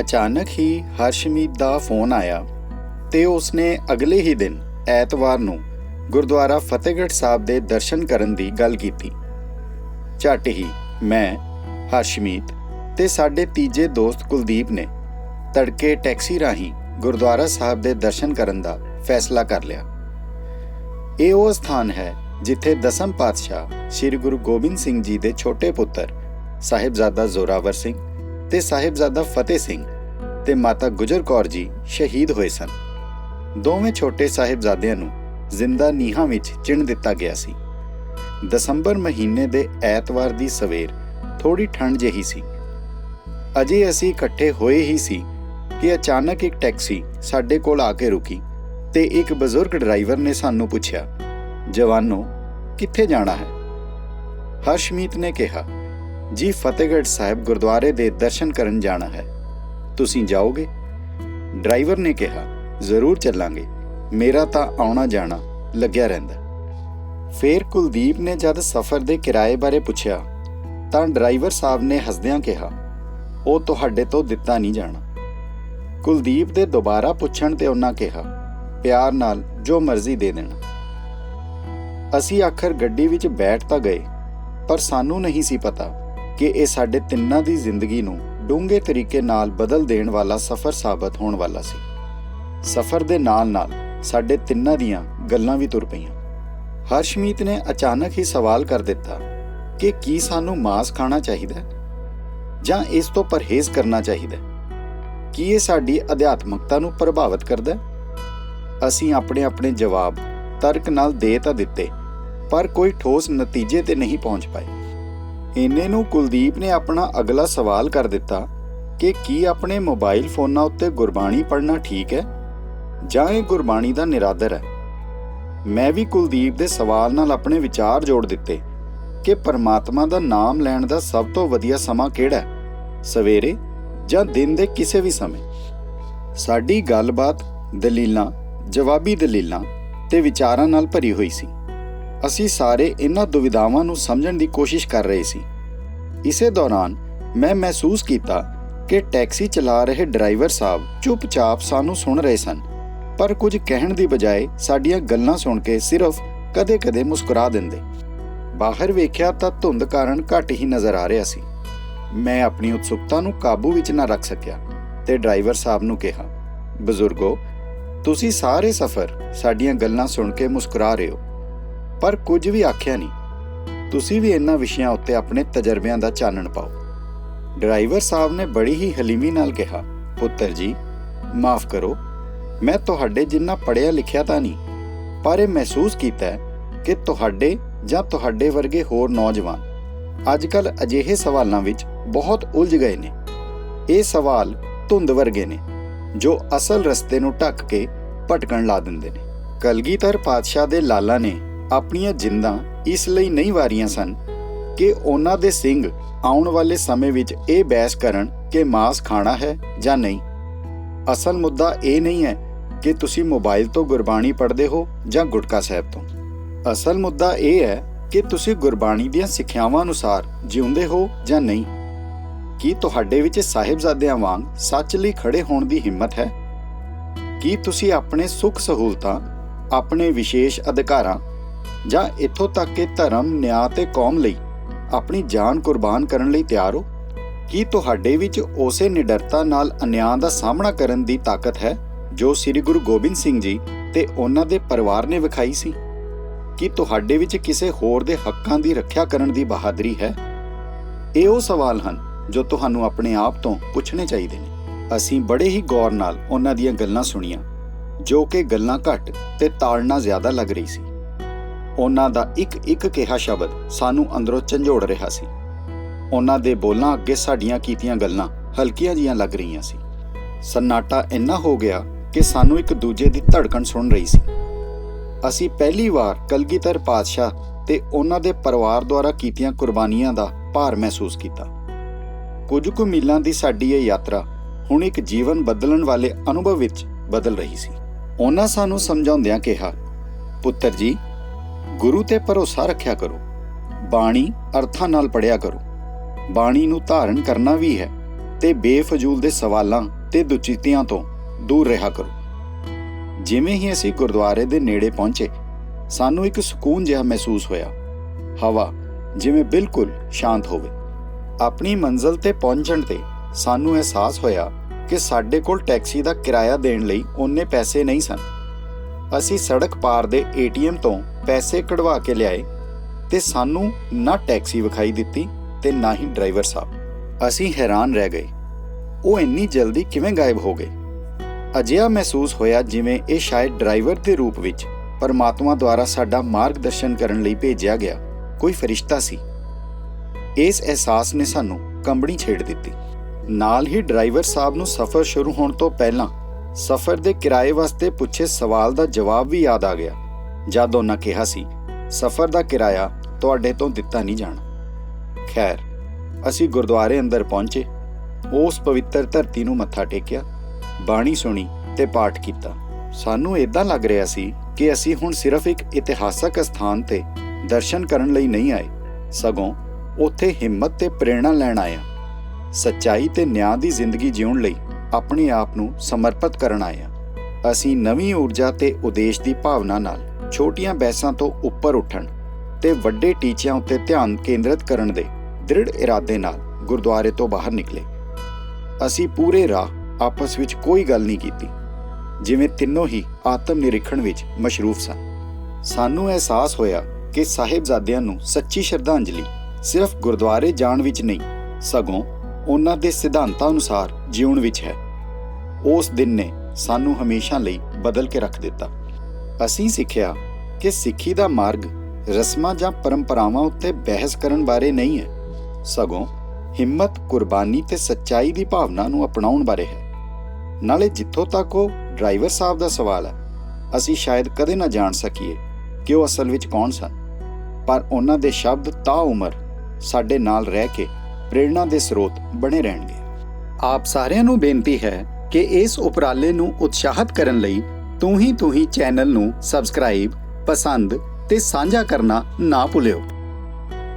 ਅਚਾਨਕ ਹੀ ਹਰਸ਼ਮੀਤ ਦਾ ਫੋਨ ਆਇਆ ਤੇ ਉਸਨੇ ਅਗਲੇ ਹੀ ਦਿਨ, ਐਤਵਾਰ ਨੂੰ ਗੁਰਦੁਆਰਾ ਫਤਿਹਗੜ੍ਹ ਸਾਹਿਬ ਦੇ ਦਰਸ਼ਨ ਕਰਨ ਦੀ ਗੱਲ ਕੀਤੀ। ਝੱਟ ਹੀ ਮੈਂ, ਹਰਸ਼ਮੀਤ ਤੇ ਸਾਡੇ ਤੀਜੇ ਦੋਸਤ ਕੁਲਦੀਪ ਨੇ ਤੜਕੇ ਟੈਕਸੀ ਰਾਹੀਂ ਗੁਰਦੁਆਰਾ ਸਾਹਿਬ ਦੇ ਦਰਸ਼ਨ ਕਰਨ ਦਾ ਫੈਸਲਾ ਕਰ ਲਿਆ। ਇਹ ਉਹ ਸਥਾਨ ਹੈ ਜਿੱਥੇ ਦਸਮ ਪਾਤਸ਼ਾਹ ਸ੍ਰੀ ਗੁਰੂ ਗੋਬਿੰਦ ਸਿੰਘ ਜੀ ਦੇ ਛੋਟੇ ਪੁੱਤਰ ਸਾਹਿਬਜ਼ਾਦਾ ਜ਼ੋਰਾਵਰ ਸਿੰਘ ਤੇ ਸਾਹਿਬਜ਼ਾਦਾ ਫਤਿਹ ਸਿੰਘ ਤੇ ਮਾਤਾ ਗੁਜਰ ਕੌਰ ਜੀ ਸ਼ਹੀਦ ਹੋਏ ਸਨ। ਦੋਵੇਂ ਛੋਟੇ ਸਾਹਿਬਜ਼ਾਦਿਆਂ ਨੂੰ ਜ਼ਿੰਦਾ ਨੀਹਾਂ ਵਿੱਚ ਚਿਣ ਦਿੱਤਾ ਗਿਆ ਸੀ। ਦਸੰਬਰ ਮਹੀਨੇ ਦੇ ਐਤਵਾਰ ਦੀ ਸਵੇਰ ਥੋੜੀ ਠੰਡ ਜਿਹੀ ਸੀ। ਅਜੇ ਅਸੀਂ ਇਕੱਠੇ ਹੋਏ ਹੀ ਸੀ ਕਿ ਅਚਾਨਕ ਇੱਕ ਟੈਕਸੀ ਸਾਡੇ ਕੋਲ ਆ ਕੇ ਰੁਕੀ ਤੇ ਇੱਕ ਬਜ਼ੁਰਗ ਡਰਾਈਵਰ ਨੇ ਸਾਨੂੰ ਪੁੱਛਿਆ, ਜਵਾਨੋ, ਕਿੱਥੇ ਜਾਣਾ ਹੈ? ਹਰਸ਼ਮੀਤ ਨੇ ਕਿਹਾ ਜੀ ਫਤਿਹਗੜ੍ਹ ਸਾਹਿਬ ਗੁਰਦੁਆਰੇ ਦੇ ਦਰਸ਼ਨ ਕਰਨ ਜਾਣਾ ਹੈ। ਤੁਸੀਂ ਜਾਓਗੇ? ਡਰਾਈਵਰ ਨੇ ਕਿਹਾ, ਜ਼ਰੂਰ ਚੱਲਾਂਗੇ। ਮੇਰਾ ਤਾਂ ਆਉਣਾ ਜਾਣਾ ਲੱਗਿਆ ਰਹਿੰਦਾ ਫੇਰ ਕੁਲਦੀਪ ਨੇ ਜਦ ਸਫ਼ਰ ਦੇ ਕਿਰਾਏ ਬਾਰੇ ਪੁੱਛਿਆ, ਤਾਂ ਡਰਾਈਵਰ ਸਾਹਿਬ ਨੇ ਹੱਸਦਿਆਂ ਕਿਹਾ, ਉਹ ਤੁਹਾਡੇ ਤੋਂ ਦਿੱਤਾ ਨਹੀਂ ਜਾਣਾ। ਕੁਲਦੀਪ ਦੇ ਦੁਬਾਰਾ ਪੁੱਛਣ ਤੇ ਉਹਨਾਂ ਕਿਹਾ, ਪਿਆਰ ਨਾਲ ਜੋ ਮਰਜ਼ੀ ਦੇ ਦੇਣਾ। ਅਸੀਂ ਆਖਰ ਗੱਡੀ ਵਿੱਚ ਬੈਠ ਤਾਂ ਗਏ, ਪਰ ਸਾਨੂੰ ਨਹੀਂ ਸੀ ਪਤਾ। ਕਿ ਇਹ ਸਾਡੇ ਤਿੰਨਾਂ ਦੀ ਜ਼ਿੰਦਗੀ ਨੂੰ ਡੂੰਘੇ ਤਰੀਕੇ ਨਾਲ ਬਦਲ ਦੇਣ ਵਾਲਾ ਸਫ਼ਰ ਸਾਬਤ ਹੋਣ ਵਾਲਾ ਸੀ। ਸਫ਼ਰ ਦੇ ਨਾਲ-ਨਾਲ ਸਾਡੇ ਤਿੰਨਾਂ ਦੀਆਂ ਗੱਲਾਂ ਵੀ ਤੁਰ ਪਈਆਂ। ਹਰਸ਼ਮੀਤ ਨੇ ਅਚਾਨਕ ਹੀ ਸਵਾਲ ਕਰ ਦਿੱਤਾ ਕਿ ਕੀ ਸਾਨੂੰ ਮਾਸ ਖਾਣਾ ਚਾਹੀਦਾ ਜਾਂ ਇਸ ਤੋਂ ਪਰਹੇਜ਼ ਕਰਨਾ ਚਾਹੀਦਾ ਕੀ ਇਹ ਸਾਡੀ ਅਧਿਆਤਮਕਤਾ ਨੂੰ ਪ੍ਰਭਾਵਿਤ ਕਰਦਾ ਅਸੀਂ ਆਪਣੇ ਆਪਣੇ ਜਵਾਬ ਤਰਕ ਨਾਲ ਦੇ ਤਾਂ ਦਿੱਤੇ, ਪਰ ਕੋਈ ਠੋਸ ਨਤੀਜੇ ਤੇ ਨਹੀਂ ਪਹੁੰਚ ਪਾਏ। ਇੰਨੇ ਨੂੰ ਕੁਲਦੀਪ ਨੇ ਆਪਣਾ ਅਗਲਾ ਸਵਾਲ ਕਰ ਦਿੱਤਾ ਕਿ ਕੀ ਆਪਣੇ ਮੋਬਾਈਲ ਫੋਨਾਂ ਉੱਤੇ ਗੁਰਬਾਣੀ ਪੜ੍ਹਨਾ ਠੀਕ ਹੈ ਜਾਂ ਇਹ ਗੁਰਬਾਣੀ ਦਾ ਨਿਰਾਦਰ ਹੈ? ਮੈਂ ਵੀ ਕੁਲਦੀਪ ਦੇ ਸਵਾਲ ਨਾਲ ਆਪਣੇ ਵਿਚਾਰ ਜੋੜ ਦਿੱਤੇ ਕਿ ਪਰਮਾਤਮਾ ਦਾ ਨਾਮ ਲੈਣ ਦਾ ਸਭ ਤੋਂ ਵਧੀਆ ਸਮਾਂ ਕਿਹੜਾ ਹੈ? ਸਵੇਰੇ ਜਾਂ ਦਿਨ ਦੇ ਕਿਸੇ ਵੀ ਸਮੇਂ? ਸਾਡੀ ਗੱਲਬਾਤ ਦਲੀਲਾਂ, ਜਵਾਬੀ ਦਲੀਲਾਂ ਤੇ ਵਿਚਾਰਾਂ ਨਾਲ ਭਰੀ ਹੋਈ ਸੀ। ਅਸੀਂ ਸਾਰੇ ਇਹਨਾਂ ਦੁਵਿਧਾਵਾਂ ਨੂੰ ਸਮਝਣ ਦੀ ਕੋਸ਼ਿਸ਼ ਕਰ ਰਹੇ ਸੀ। ਇਸੇ ਦੌਰਾਨ ਮੈਂ ਮਹਿਸੂਸ ਕੀਤਾ ਕਿ ਟੈਕਸੀ ਚਲਾ ਰਹੇ ਡਰਾਈਵਰ ਸਾਹਿਬ ਚੁੱਪਚਾਪ ਸਾਨੂੰ ਸੁਣ ਰਹੇ ਸਨ, ਪਰ ਕੁਝ ਕਹਿਣ ਦੀ ਬਜਾਏ ਸਾਡੀਆਂ ਗੱਲਾਂ ਸੁਣ ਕੇ ਸਿਰਫ ਕਦੇ-ਕਦੇ ਮੁਸਕਰਾ ਦਿੰਦੇ। ਬਾਹਰ ਵੇਖਿਆ ਤਾਂ ਧੁੰਦ ਕਾਰਨ ਘੱਟ ਹੀ ਨਜ਼ਰ ਆ ਰਿਹਾ ਸੀ। ਮੈਂ ਆਪਣੀ ਉਤਸੁਕਤਾ ਨੂੰ ਕਾਬੂ ਵਿੱਚ ਨਾ ਰੱਖ ਸਕਿਆ ਤੇ ਡਰਾਈਵਰ ਸਾਹਿਬ ਨੂੰ ਕਿਹਾ, ਬਜ਼ੁਰਗੋ, ਤੁਸੀਂ ਸਾਰੇ ਸਫ਼ਰ ਸਾਡੀਆਂ ਗੱਲਾਂ ਸੁਣ ਕੇ ਮੁਸਕਰਾ ਰਹੇ ਹੋ। ਪਰ ਕੁਝ ਵੀ ਆਖਿਆ ਨਹੀਂ। ਤੁਸੀਂ ਵੀ ਇਹਨਾਂ ਵਿਸ਼ਿਆਂ ਉੱਤੇ ਆਪਣੇ ਤਜਰਬਿਆਂ ਦਾ ਚਾਨਣ ਪਾਓ। ਡਰਾਈਵਰ ਸਾਹਿਬ ਨੇ ਬੜੀ ਹੀ ਹਲੀਮੀ ਨਾਲ ਕਿਹਾ, ਪੁੱਤਰ ਜੀ, ਮਾਫ ਕਰੋ, ਮੈਂ ਤੁਹਾਡੇ ਜਿੰਨਾ ਪੜਿਆ ਲਿਖਿਆ ਤਾਂ ਨਹੀਂ, ਪਰ ਇਹ ਮਹਿਸੂਸ ਕੀਤਾ ਕਿ ਤੁਹਾਡੇ ਜਾਂ ਤੁਹਾਡੇ ਵਰਗੇ ਹੋਰ ਨੌਜਵਾਨ ਅੱਜਕੱਲ ਅਜਿਹੇ ਸਵਾਲਾਂ ਵਿੱਚ ਬਹੁਤ ਉਲਝ ਗਏ ਨੇ। ਇਹ ਸਵਾਲ ਧੁੰਦ ਵਰਗੇ ਨੇ, ਜੋ ਅਸਲ ਰਸਤੇ ਨੂੰ ਢੱਕ ਕੇ ਭਟਕਣ ਲਾ ਦਿੰਦੇ ਨੇ। ਕਲਗੀਧਰ ਪਾਤਸ਼ਾਹ ਦੇ ਲਾਲਾ ਨੇ ਆਪਣੀਆਂ ਜਿੰਦਾਂ ਇਸ ਲਈ ਨਹੀਂ ਵਾਰੀਆਂ ਸਨ ਕਿ ਉਹਨਾਂ ਦੇ ਸਿੰਘ ਆਉਣ ਵਾਲੇ ਸਮੇਂ ਵਿੱਚ ਇਹ ਬਹਿਸ ਕਰਨ ਕਿ ਮਾਸ ਖਾਣਾ ਹੈ ਜਾਂ ਨਹੀਂ। ਅਸਲ ਮੁੱਦਾ ਇਹ ਨਹੀਂ ਹੈ ਕਿ ਤੁਸੀਂ ਮੋਬਾਈਲ ਤੋਂ ਗੁਰਬਾਣੀ ਪੜ੍ਹਦੇ ਹੋ ਜਾਂ ਗੁਟਕਾ ਸਾਹਿਬ ਤੋਂ। ਅਸਲ ਮੁੱਦਾ ਇਹ ਹੈ ਕਿ ਤੁਸੀਂ ਗੁਰਬਾਣੀ ਦੀਆਂ ਸਿੱਖਿਆਵਾਂ ਅਨੁਸਾਰ ਜਿਉਂਦੇ ਹੋ ਜਾਂ ਨਹੀਂ। ਕੀ ਤੁਹਾਡੇ ਵਿੱਚ ਸਾਹਿਬਜ਼ਾਦਿਆਂ ਵਾਂਗ ਸੱਚ ਲਈ ਖੜੇ ਹੋਣ ਦੀ ਹਿੰਮਤ ਹੈ? ਕੀ ਤੁਸੀਂ ਆਪਣੇ ਸੁੱਖ ਸਹੂਲਤਾਂ, ਆਪਣੇ ਵਿਸ਼ੇਸ਼ ਅਧਿਕਾਰਾਂ ਜਾਂ ਇੱਥੋਂ ਤੱਕ ਕਿ ਧਰਮ, ਨਿਆਂ ਤੇ ਕੌਮ ਲਈ ਆਪਣੀ ਜਾਨ ਕੁਰਬਾਨ ਕਰਨ ਲਈ ਤਿਆਰ ਹੋ? ਕੀ ਤੁਹਾਡੇ ਵਿੱਚ ਉਸੇ ਨਿਡਰਤਾ ਨਾਲ ਅਨਿਆਂ ਦਾ ਸਾਹਮਣਾ ਕਰਨ ਦੀ ਤਾਕਤ ਹੈ ਜੋ ਸ੍ਰੀ ਗੁਰੂ ਗੋਬਿੰਦ ਸਿੰਘ ਜੀ ਤੇ ਉਹਨਾਂ ਦੇ ਪਰਿਵਾਰ ਨੇ ਵਿਖਾਈ ਸੀ? ਕੀ ਤੁਹਾਡੇ ਵਿੱਚ ਕਿਸੇ ਹੋਰ ਦੇ ਹੱਕਾਂ ਦੀ ਰੱਖਿਆ ਕਰਨ ਦੀ ਬਹਾਦਰੀ ਹੈ? ਇਹ ਉਹ ਸਵਾਲ ਹਨ ਜੋ ਤੁਹਾਨੂੰ ਆਪਣੇ ਆਪ ਤੋਂ ਪੁੱਛਣੇ ਚਾਹੀਦੇ ਨੇ। ਅਸੀਂ ਬੜੇ ਹੀ ਗੌਰ ਨਾਲ ਉਹਨਾਂ ਦੀਆਂ ਗੱਲਾਂ ਸੁਣੀਆਂ, ਜੋ ਕਿ ਗੱਲਾਂ ਘੱਟ ਤੇ ਤਾੜਨਾ ਜ਼ਿਆਦਾ ਲੱਗ ਰਹੀ ਸੀ। ਉਹਨਾਂ ਦਾ ਇੱਕ ਇੱਕ ਕਿਹਾ ਸ਼ਬਦ ਸਾਨੂੰ ਅੰਦਰੋਂ ਝੰਜੋੜ ਰਿਹਾ ਸੀ। ਉਹਨਾਂ ਦੇ ਬੋਲਾਂ ਅੱਗੇ ਸਾਡੀਆਂ ਕੀਤੀਆਂ ਗੱਲਾਂ ਹਲਕੀਆਂ ਜੀਆਂ ਲੱਗ ਰਹੀਆਂ ਸੀ। ਸੰਨਾਟਾ ਇੰਨਾ ਹੋ ਗਿਆ ਕਿ ਸਾਨੂੰ ਇੱਕ ਦੂਜੇ ਦੀ ਧੜਕਣ ਸੁਣ ਰਹੀ ਸੀ। ਅਸੀਂ ਪਹਿਲੀ ਵਾਰ ਕਲਗੀਧਰ ਪਾਤਸ਼ਾਹ ਤੇ ਉਹਨਾਂ ਦੇ ਪਰਿਵਾਰ ਦੁਆਰਾ ਕੀਤੀਆਂ ਕੁਰਬਾਨੀਆਂ ਦਾ ਭਾਰ ਮਹਿਸੂਸ ਕੀਤਾ। ਕੁਝ ਕੁ ਮੀਲਾਂ ਦੀ ਸਾਡੀ ਇਹ ਯਾਤਰਾ ਹੁਣ ਇੱਕ ਜੀਵਨ ਬਦਲਣ ਵਾਲੇ ਅਨੁਭਵ ਵਿੱਚ ਬਦਲ ਰਹੀ ਸੀ। ਉਹਨਾਂ ਸਾਨੂੰ ਸਮਝਾਉਂਦਿਆਂ ਕਿਹਾ, ਪੁੱਤਰ ਜੀ ਗੁਰੂ ਤੇ ਭਰੋਸਾ ਰੱਖਿਆ ਕਰੋ। ਬਾਣੀ ਅਰਥਾਂ ਨਾਲ ਪੜਿਆ ਕਰੋ। ਬਾਣੀ ਨੂੰ ਧਾਰਨ ਕਰਨਾ ਵੀ ਹੈ ਤੇ ਬੇਫਜ਼ੂਲ ਦੇ ਸਵਾਲਾਂ ਤੇ ਦੁਚਿੱਤੀਆਂ ਤੋਂ ਦੂਰ ਰਿਹਾ ਕਰੋ। ਜਿਵੇਂ ਹੀ ਅਸੀਂ ਗੁਰਦੁਆਰੇ ਦੇ ਨੇੜੇ ਪਹੁੰਚੇ, ਸਾਨੂੰ ਇੱਕ ਸਕੂਨ ਜਿਹਾ ਮਹਿਸੂਸ ਹੋਇਆ। ਹਵਾ ਜਿਵੇਂ ਬਿਲਕੁਲ ਸ਼ਾਂਤ ਹੋਵੇ। ਆਪਣੀ ਮੰਜ਼ਲ ਤੇ ਪਹੁੰਚਣ ਤੇ ਸਾਨੂੰ ਅਹਿਸਾਸ ਹੋਇਆ ਕਿ ਸਾਡੇ ਕੋਲ ਟੈਕਸੀ ਦਾ ਕਿਰਾਇਆ ਦੇਣ ਲਈ ਉਹਨੇ ਪੈਸੇ ਨਹੀਂ ਸਨ। ਅਸੀਂ ਸੜਕ ਪਾਰ ਦੇ ਏਟੀਐਮ ਤੋਂ ਪੈਸੇ ਕਢਵਾ ਕੇ ਲਿਆਏ ਤੇ ਸਾਨੂੰ ਨਾ ਟੈਕਸੀ ਵਿਖਾਈ ਦਿੱਤੀ ਤੇ ਨਾ ਹੀ ਡਰਾਈਵਰ ਸਾਹਿਬ। ਅਸੀਂ ਹੈਰਾਨ ਰਹਿ ਗਏ। ਉਹ ਇੰਨੀ ਜਲਦੀ ਕਿਵੇਂ ਗਾਇਬ ਹੋ ਗਏ? ਅਜਿਹਾ ਮਹਿਸੂਸ ਹੋਇਆ ਜਿਵੇਂ ਇਹ ਸ਼ਾਇਦ ਡਰਾਈਵਰ ਦੇ ਰੂਪ ਵਿੱਚ ਪਰਮਾਤਮਾ ਦੁਆਰਾ ਸਾਡਾ ਮਾਰਗਦਰਸ਼ਨ ਕਰਨ ਲਈ ਭੇਜਿਆ ਗਿਆ ਕੋਈ ਫਰਿਸ਼ਤਾ ਸੀ। ਇਸ ਅਹਿਸਾਸ ਨੇ ਸਾਨੂੰ ਕੰਬਣੀ ਛੇੜ ਦਿੱਤੀ। ਨਾਲ ਹੀ ਡਰਾਈਵਰ ਸਾਹਿਬ ਨੂੰ ਸਫ਼ਰ ਸ਼ੁਰੂ ਹੋਣ ਤੋਂ ਪਹਿਲਾਂ ਸਫ਼ਰ ਦੇ ਕਿਰਾਏ ਵਾਸਤੇ ਪੁੱਛੇ ਸਵਾਲ ਦਾ ਜਵਾਬ ਵੀ ਯਾਦ ਆ ਗਿਆ। ਜਦ ਉਹਨਾਂ ਕਿਹਾ ਸੀ, ਸਫ਼ਰ ਦਾ ਕਿਰਾਇਆ ਤੁਹਾਡੇ ਤੋਂ ਦਿੱਤਾ ਨਹੀਂ ਜਾਣਾ। ਖੈਰ, ਅਸੀਂ ਗੁਰਦੁਆਰੇ ਅੰਦਰ ਪਹੁੰਚੇ। ਉਸ ਪਵਿੱਤਰ ਧਰਤੀ ਨੂੰ ਮੱਥਾ ਟੇਕਿਆ, ਬਾਣੀ ਸੁਣੀ ਤੇ ਪਾਠ ਕੀਤਾ। ਸਾਨੂੰ ਇਦਾਂ ਲੱਗ ਰਿਹਾ ਸੀ ਕਿ ਅਸੀਂ ਹੁਣ ਸਿਰਫ ਇੱਕ ਇਤਿਹਾਸਕ ਸਥਾਨ ਤੇ ਦਰਸ਼ਨ ਕਰਨ ਲਈ ਨਹੀਂ ਆਏ। ਸਗੋਂ ਉੱਥੇ ਹਿੰਮਤ ਤੇ ਪ੍ਰੇਰਣਾ ਲੈਣ ਆਏ ਸੱਚਾਈ ਤੇ ਨਿਆਂ ਦੀ ਜ਼ਿੰਦਗੀ ਜਿਉਣ ਲਈ ਆਪਣੇ ਆਪ ਨੂੰ ਸਮਰਪਿਤ ਕਰਨ ਆਏ ਹਾਂ। ਅਸੀਂ ਨਵੀਂ ਊਰਜਾ ਤੇ ਉਦੇਸ਼ ਦੀ ਭਾਵਨਾ ਨਾਲ ਛੋਟੀਆਂ ਬਹਿਸਾਂ ਤੋਂ ਉੱਪਰ ਉੱਠਣ ਤੇ ਵੱਡੇ ਟੀਚਿਆਂ ਉੱਤੇ ਧਿਆਨ ਕੇਂਦਰਿਤ ਕਰਨ ਦੇ ਦ੍ਰਿੜ ਇਰਾਦੇ ਨਾਲ ਗੁਰਦੁਆਰੇ ਤੋਂ ਬਾਹਰ ਨਿਕਲੇ। ਅਸੀਂ ਪੂਰੇ ਰਾਹ ਆਪਸ ਵਿੱਚ ਕੋਈ ਗੱਲ ਨਹੀਂ ਕੀਤੀ, ਜਿਵੇਂ ਤਿੰਨੋਂ ਹੀ ਆਤਮ ਨਿਰੀਖਣ ਵਿੱਚ ਮਸ਼ਰੂਫ ਸਨ। ਸਾਨੂੰ ਅਹਿਸਾਸ ਹੋਇਆ ਕਿ ਸਾਹਿਬਜ਼ਾਦਿਆਂ ਨੂੰ ਸੱਚੀ ਸ਼ਰਧਾਂਜਲੀ ਸਿਰਫ ਗੁਰਦੁਆਰੇ ਜਾਣ ਵਿੱਚ ਨਹੀਂ, ਸਗੋਂ ਉਹਨਾਂ ਦੇ ਸਿਧਾਂਤਾਂ ਅਨੁਸਾਰ ਜਿਉਣ ਵਿੱਚ ਹੈ। ਉਸ ਦਿਨ ਨੇ ਸਾਨੂੰ ਹਮੇਸ਼ਾ ਲਈ ਬਦਲ ਕੇ ਰੱਖ ਦਿੱਤਾ। ਅਸੀਂ ਸਿੱਖਿਆ ਕਿ ਸਿੱਖੀ ਦਾ ਮਾਰਗ ਰਸਮਾਂ ਜਾਂ ਪਰੰਪਰਾਵਾਂ ਉੱਤੇ ਬਹਿਸ ਕਰਨ ਬਾਰੇ ਨਹੀਂ ਹੈ। ਸਗੋਂ ਹਿੰਮਤ, ਕੁਰਬਾਨੀ ਤੇ ਸੱਚਾਈ ਦੀ ਭਾਵਨਾ ਨੂੰ ਅਪਣਾਉਣ ਬਾਰੇ ਹੈ। ਨਾਲੇ ਜਿੱਥੋਂ ਤੱਕ ਉਹ ਡਰਾਈਵਰ ਸਾਹਿਬ ਦਾ ਸਵਾਲ ਹੈ, ਅਸੀਂ ਸ਼ਾਇਦ ਕਦੇ ਨਾ ਜਾਣ ਸਕੀਏ ਕਿ ਉਹ ਅਸਲ ਵਿੱਚ ਕੌਣ ਸਨ। ਪਰ ਉਹਨਾਂ ਦੇ ਸ਼ਬਦ ਤਾ ਉਮਰ ਸਾਡੇ ਨਾਲ ਰਹਿ ਕੇ ਪ੍ਰੇਰਣਾ ਦੇ ਸਰੋਤ ਬਣੇ ਰਹਿਣਗੇ। ਆਪ ਸਾਰਿਆਂ ਨੂੰ ਬੇਨਤੀ ਹੈ ਕਿ ਇਸ ਉਪਰਾਲੇ ਨੂੰ ਉਤਸ਼ਾਹਿਤ ਕਰਨ ਲਈ ਤੂੰ ਹੀ ਤੂੰ ਹੀ ਚੈਨਲ ਨੂੰ ਸਬਸਕ੍ਰਾਈਬ, ਪਸੰਦ ਤੇ ਸਾਂਝਾ ਕਰਨਾ ਨਾ ਭੁੱਲਿਓ।